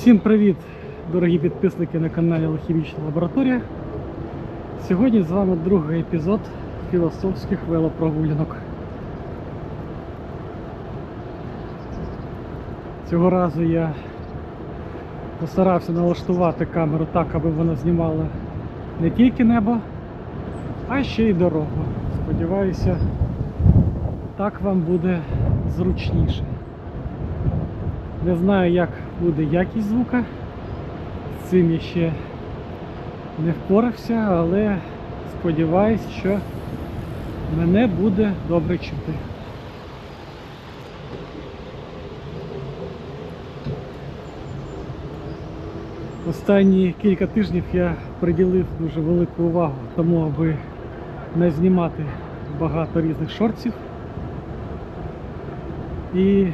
Всім привіт, дорогі підписники на каналі Алхімічна Лабораторія. Сьогодні з вами другий епізод філософських велопрогулянок. Цього разу я постарався налаштувати камеру так, аби вона знімала не тільки небо, а ще й дорогу. Сподіваюся, так вам буде зручніше. Не знаю, як буде якість звука. З цим я ще не впорався, але сподіваюсь, що мене буде добре чути. Останні кілька тижнів я приділив дуже велику увагу тому, аби не знімати багато різних шортів. І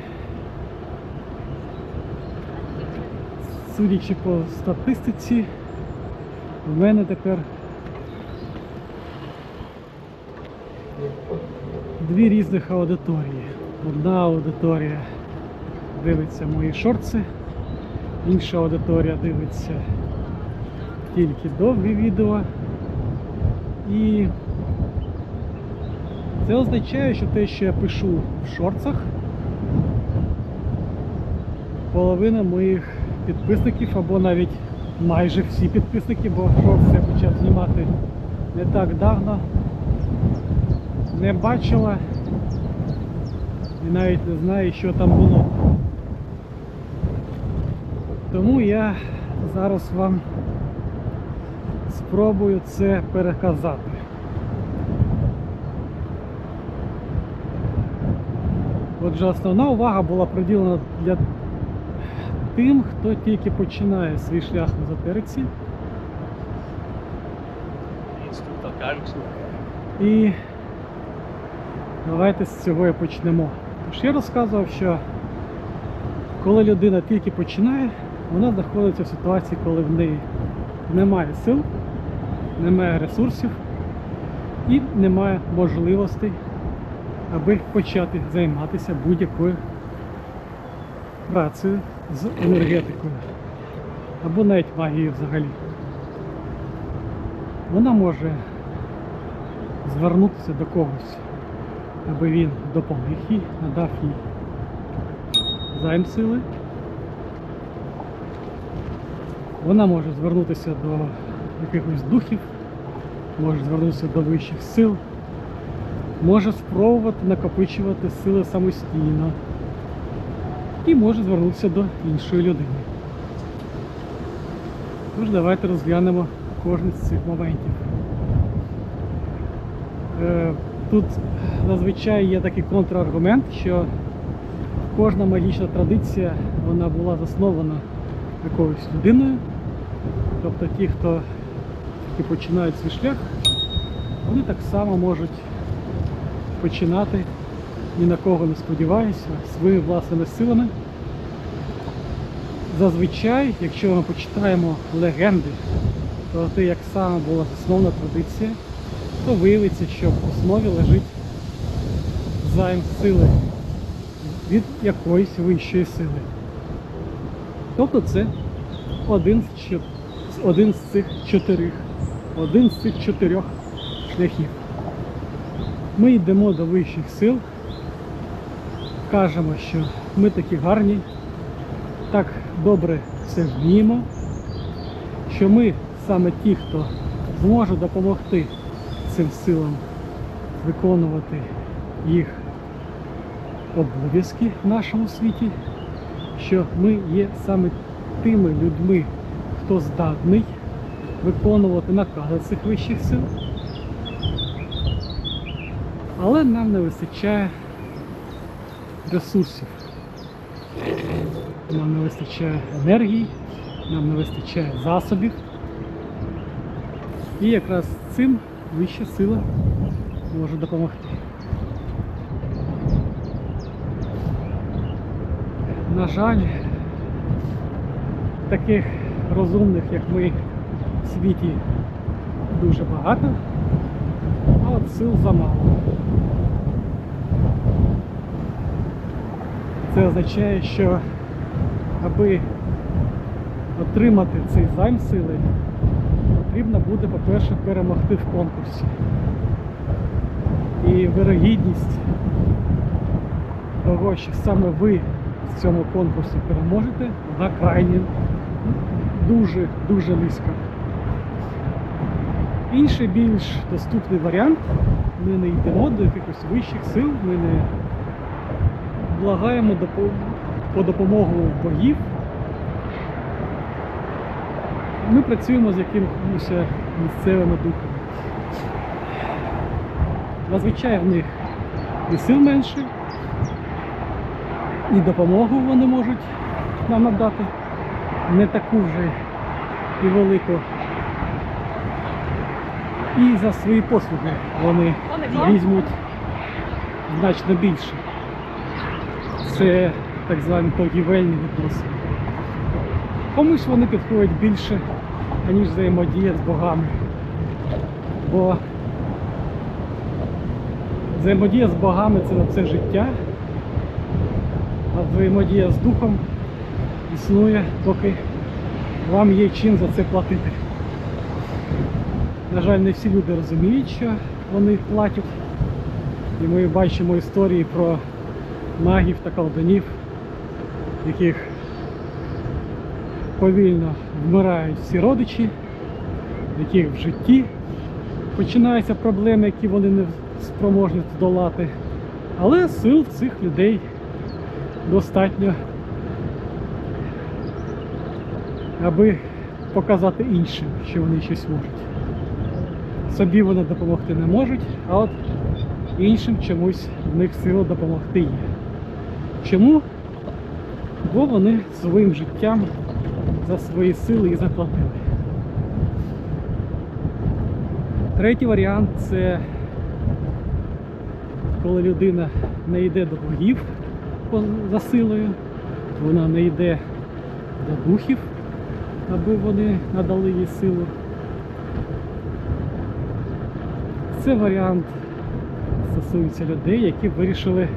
судячи по статистиці, в мене тепер дві різних аудиторії. Одна аудиторія дивиться мої шорти, інша аудиторія дивиться тільки довгі відео. І це означає, що те, що я пишу в шорцах, половина моїх підписників або навіть майже всі підписники, бо я почав знімати не так давно, не бачила і навіть не знаю, що там було. Тому я зараз вам спробую це переказати. Отже, основна увага була приділена для тим, хто тільки починає свій шлях в езотериці. І давайте з цього і почнемо. Тож я розказував, що коли людина тільки починає, вона знаходиться в ситуації, коли в неї немає сил, немає ресурсів і немає можливостей, аби почати займатися будь-якою працею з енергетикою або навіть магією взагалі. Вона може звернутися до когось, аби він допоміг їй, надав їй займ сили. Вона може звернутися до якихось духів, може звернутися до вищих сил, може спробувати накопичувати сили самостійно і може звернутися до іншої людини. Тож давайте розглянемо кожен з цих моментів. Е, Тут зазвичай є такий контраргумент, що кожна магічна традиція вона була заснована якоюсь людиною. Тобто ті, хто тільки починають свій шлях, вони так само можуть починати, ні на кого не сподіваюся, своїми власними силами. Зазвичай, якщо ми почитаємо легенди про те, як саме була заснована традиція, то виявиться, що в основі лежить займ сили від якоїсь вищої сили. Тобто це один з, один з цих чотирьох, один з цих чотирьох шляхів. Ми йдемо до вищих сил, кажемо, що ми такі гарні, так добре все вміємо, що ми саме ті, хто зможе допомогти цим силам виконувати їх обов'язки в нашому світі, що ми є саме тими людьми, хто здатний виконувати накази цих вищих сил. Але нам не вистачає ресурсів. Нам не вистачає енергії, нам не вистачає засобів. І якраз цим вища сила може допомогти. На жаль, таких розумних, як ми, в світі дуже багато, а от сил замало. Це означає, що аби отримати цей займ сили, потрібно буде, по-перше, перемогти в конкурсі. І вирогідність того, що саме ви в цьому конкурсі переможете, вона крайні дуже дуже низька. Інший більш доступний варіант. Ми не йдемо до якихось вищих сил, ми не благаємо по допомогу богів. Ми працюємо з якимось місцевими духами. Зазвичай в них і сил менше, і допомогу вони можуть нам надати не таку вже і велику. І за свої послуги вони візьмуть значно більше. Це так звані торгівельні відносини. Комусь вони підходять більше, аніж взаємодія з богами. Бо взаємодія з богами це на все життя, а взаємодія з духом існує, поки вам є чим за це платити. На жаль, не всі люди розуміють, що вони платять. І ми бачимо історії про магів та колдунів, яких повільно вмирають всі родичі, в яких в житті починаються проблеми, які вони не спроможні здолати. Але сил в цих людей достатньо, аби показати іншим, що вони щось можуть. Собі вони допомогти не можуть, а от іншим чомусь в них сила допомогти є. Чому? Бо вони своїм життям за свої сили і заплатили. Третій варіант це коли людина не йде до богів за силою, вона не йде до духів, аби вони надали їй силу. Це варіант стосується людей, які вирішили,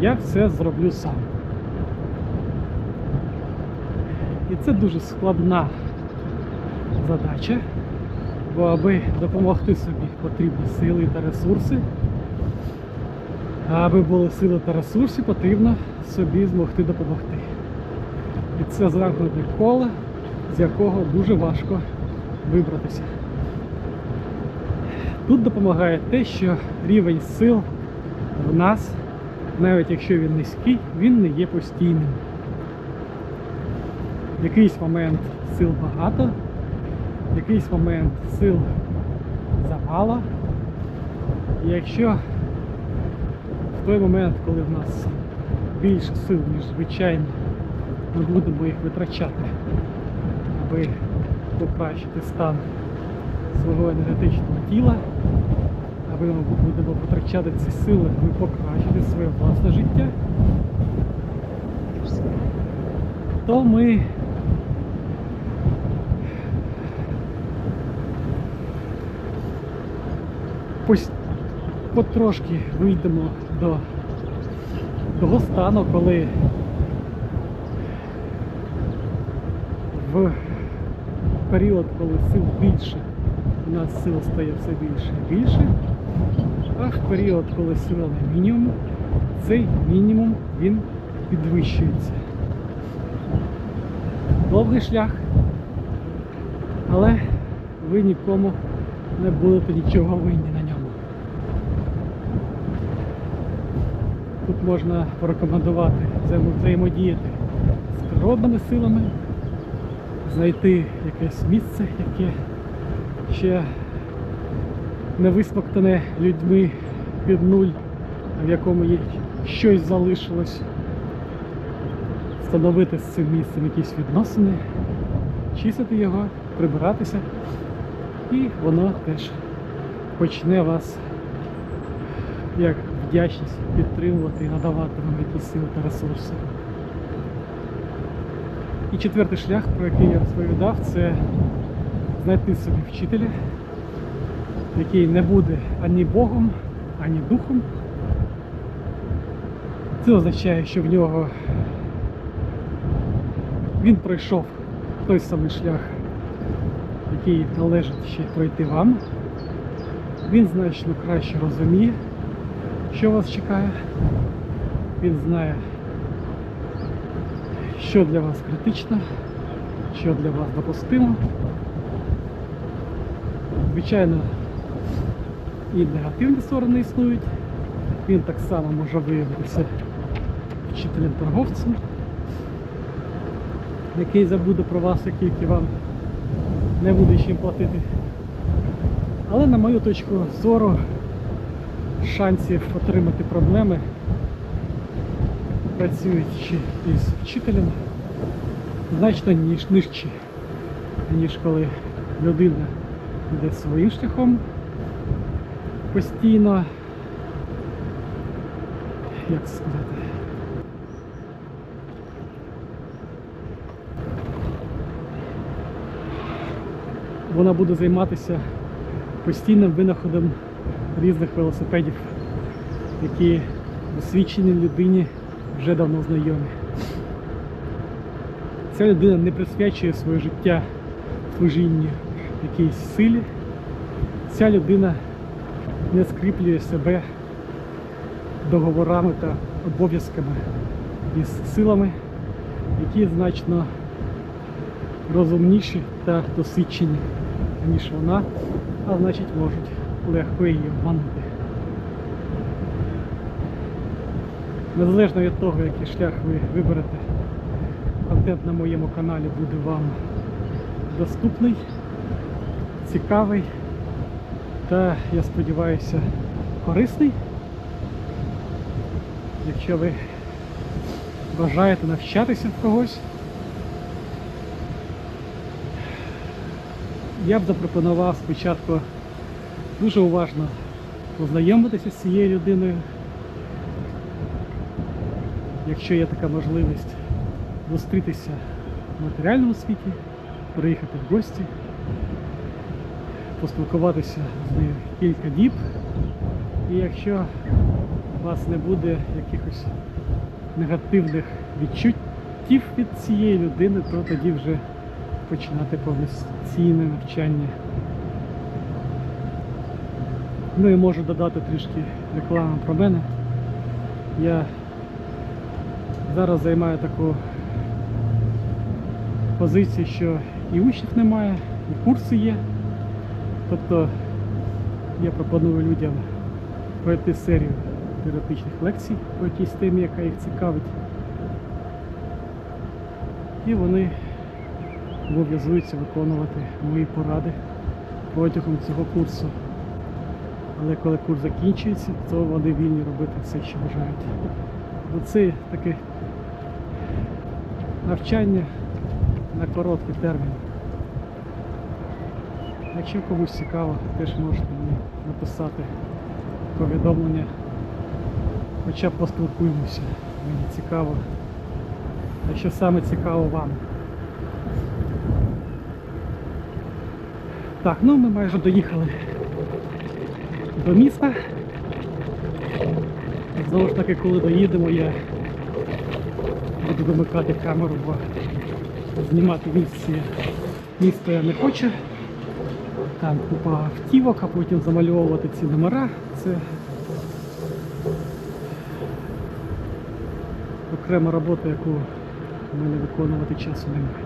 я все зроблю сам. І це дуже складна задача, бо аби допомогти собі потрібні сили та ресурси. А аби були сили та ресурси, потрібно собі змогти допомогти. І це замкнуте коло, з якого дуже важко вибратися. Тут допомагає те, що рівень сил в нас, навіть якщо він низький, він не є постійним. В якийсь момент сил багато, в якийсь момент сил замало. І якщо в той момент, коли в нас більше сил, ніж звичайно, ми будемо їх витрачати, аби покращити стан свого енергетичного тіла, ми будемо витрачати ці сили, аби покращити своє власне життя, то ми потрошки вийдемо до того стану, коли в період, коли сил більше, у нас сил стає все більше і більше, а в період, коли сила на мінімум, цей мінімум він підвищується. Довгий шлях, але ви нікому не будете нічого винні на ньому. Тут можна порекомендувати взаємодіяти з природними силами, знайти якесь місце, яке ще не висмоктане людьми під нуль, в якому є щось залишилось. Встановити з цим місцем якісь відносини, чистити його, прибиратися, і воно теж почне вас як вдячність підтримувати і надавати вам якісь сили та ресурси. І четвертий шлях, про який я розповідав, це знайти собі вчителя, який не буде ані Богом, ані духом. Це означає, що в нього він пройшов той самий шлях, який належить ще пройти вам. Він значно краще розуміє, що вас чекає. Він знає, що для вас критично, що для вас допустимо. Звичайно, і негативні сторони існують. Він так само може виявитися вчителем-торговцем, який забуде про вас, як тільки вам не буде чим платити. Але на мою точку зору шансів отримати проблеми, працюючи із вчителем, значно ніж нижчі, ніж коли людина йде своїм шляхом постійно, як це сказати, вона буде займатися постійним винаходом різних велосипедів, які досвідченій людині вже давно знайомі. Ця людина не присвячує своє життя служінню якійсь силі. Ця людина не скріплює себе договорами та обов'язками із силами, які значно розумніші та досвідчені, ніж вона, а значить можуть легко її обманути. Незалежно від того, який шлях ви виберете, контент на моєму каналі буде вам доступний, цікавий та, я сподіваюся, корисний. Якщо ви бажаєте навчатися в когось, я б запропонував спочатку дуже уважно познайомитися з цією людиною. Якщо є така можливість зустрітися в матеріальному світі, приїхати в гості, поспілкуватися з нею кілька діб. І якщо у вас не буде якихось негативних відчуттів від цієї людини, то тоді вже починати повноцінне навчання. Ну і можу додати трішки реклами про мене. Я зараз займаю таку позицію, що і учнів немає, і курси є. Тобто я пропоную людям пройти серію теоретичних лекцій по якійсь темі, яка їх цікавить. І вони обов'язуються виконувати мої поради протягом цього курсу. Але коли курс закінчується, то вони вільні робити все, що бажають. Бо це таке навчання на короткий термін. Якщо комусь цікаво, теж можете мені написати повідомлення. Хоча б поспілкуємося. Мені цікаво. Якщо саме цікаво вам. Так, ну ми майже доїхали до міста. Знову ж таки, коли доїдемо, я буду вимикати камеру, бо знімати місце місто я не хочу. Там купа автівок, а потім замальовувати ці номера. Це окрема робота, яку в мене виконувати часу немає.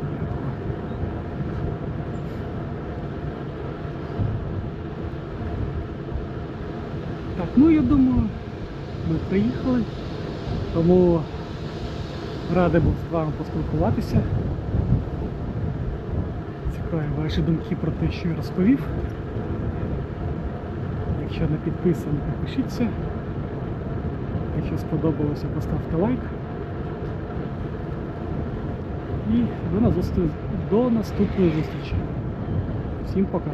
Так, ну я думаю, ми приїхали, тому радий був з вами поспілкуватися. Цікаві ваші думки про те, що я розповів. Якщо не підписані, підпишіться. Якщо сподобалося, поставте лайк. І до наступної зустрічі. Всім пока.